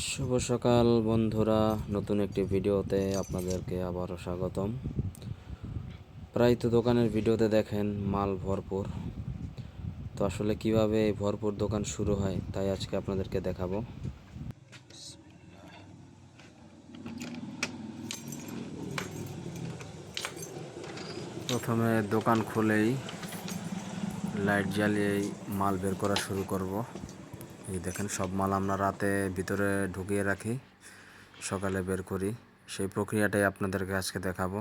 শুভ সকাল বন্ধুরা, নতুন একটি ভিডিওতে আপনাদেরকে আবারও স্বাগতম। প্রায় তো দোকানের ভিডিওতে দেখেন মাল ভরপুর। তো আসলে কীভাবে এই ভরপুর দোকান শুরু হয়, তাই আজকে আপনাদেরকে দেখাবো। প্রথমে দোকান খুলেই, লাইট জ্বালিয়েই মাল বের করা শুরু করব। এই দেখেন, সব মাল আমরা রাতে ভিতরে ঢুকিয়ে রাখি, সকালে বের করি। সেই প্রক্রিয়াটাই আপনাদেরকে আজকে দেখাবো।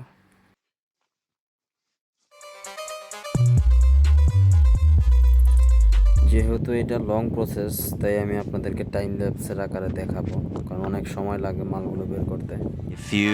যেহেতু এটা লং প্রসেস তাই আমি আপনাদেরকে টাইম ল্যাপসের আকারে দেখাবো, কারণ অনেক সময় লাগে মালগুলো বের করতে। Few.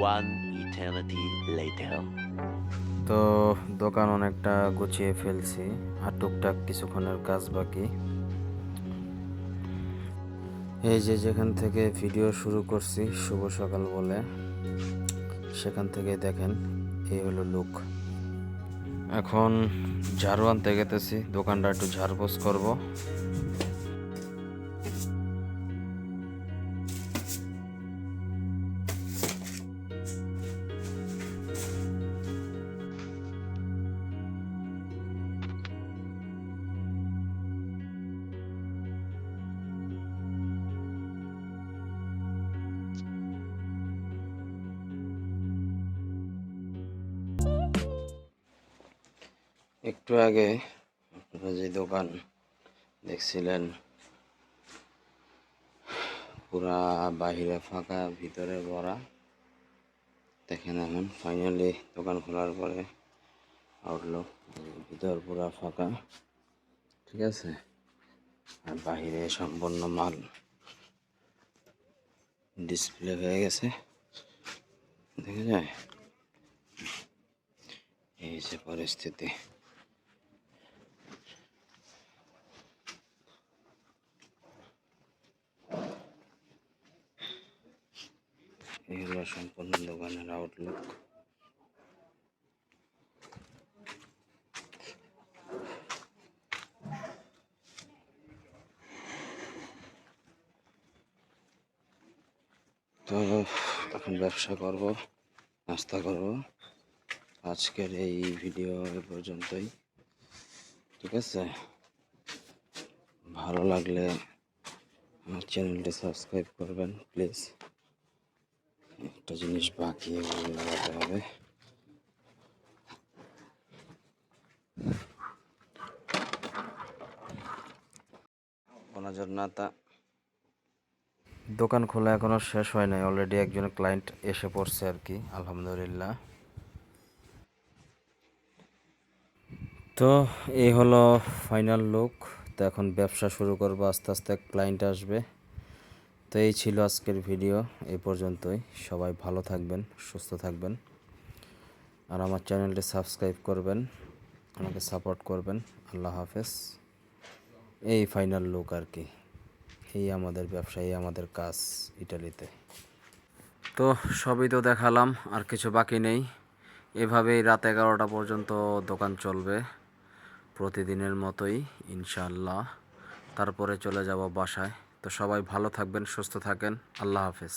One eternity later. তো দোকান অনেকটা গুছিয়ে ফেলছি আর টুকটাক কিছুক্ষণের কাজ বাকি। এই যে যেখান থেকে ভিডিও শুরু করছি, শুভ সকাল বলে, সেখান থেকে দেখেন, এই হলো লুক এখন ঝাড়ু আনতে গেতেছি, দোকানটা একটু ঝাড়পোছ করব। একটু আগে আপনারা যে দোকান দেখছিলেন, পুরা বাহিরে ফাঁকা, ভিতরে ভরা, দেখেন এখন ফাইনালি দোকান খোলার পরে আউটলুক ভিতর পুরা ফাঁকা, ঠিক আছে? আর বাহিরে সম্পূর্ণ মাল ডিসপ্লে হয়ে গেছে, দেখা যায়? এই যে পরিস্থিতি। সম্পূর্ণ দোকানের আউটলুক তো এখন ব্যবসা করব, নাস্তা করব। আজকের এই ভিডিও এ পর্যন্তই। ঠিক আছে? ভালো লাগলে আমার চ্যানেলটি সাবস্ক্রাইব করবেন প্লিজ একটা জিনিস বাকি লাগাতে হবে। জন্নাতা দোকান খোলা এখনও শেষ হয় নাই অলরেডি একজন ক্লায়েন্ট এসে পড়ছে আর কি, আলহামদুলিল্লাহ। তো এই হলো ফাইনাল লুক তো এখন ব্যবসা শুরু করব, আস্তে আস্তে ক্লায়েন্ট আসবে। তো এই ছিল আজকের ভিডিও এই পর্যন্তই। সবাই ভালো থাকবেন, সুস্থ থাকবেন। আর আমার চ্যানেলটি সাবস্ক্রাইব করবেন, আমাকে সাপোর্ট করবেন। আল্লাহ হাফেজ। এই ফাইনাল লুক আর কি। এই আমাদের ব্যবসা, এই আমাদের কাজ ইটালিতে। তো সবই তো দেখালাম, আর কিছু বাকি নেই। এভাবেই রাত এগারোটা পর্যন্ত দোকান চলবে, প্রতিদিনের মতোই, ইনশাআল্লাহ। তারপরে চলে যাব বাসায়। তো সবাই ভালো থাকবেন সুস্থ থাকেন। আল্লাহ হাফেজ।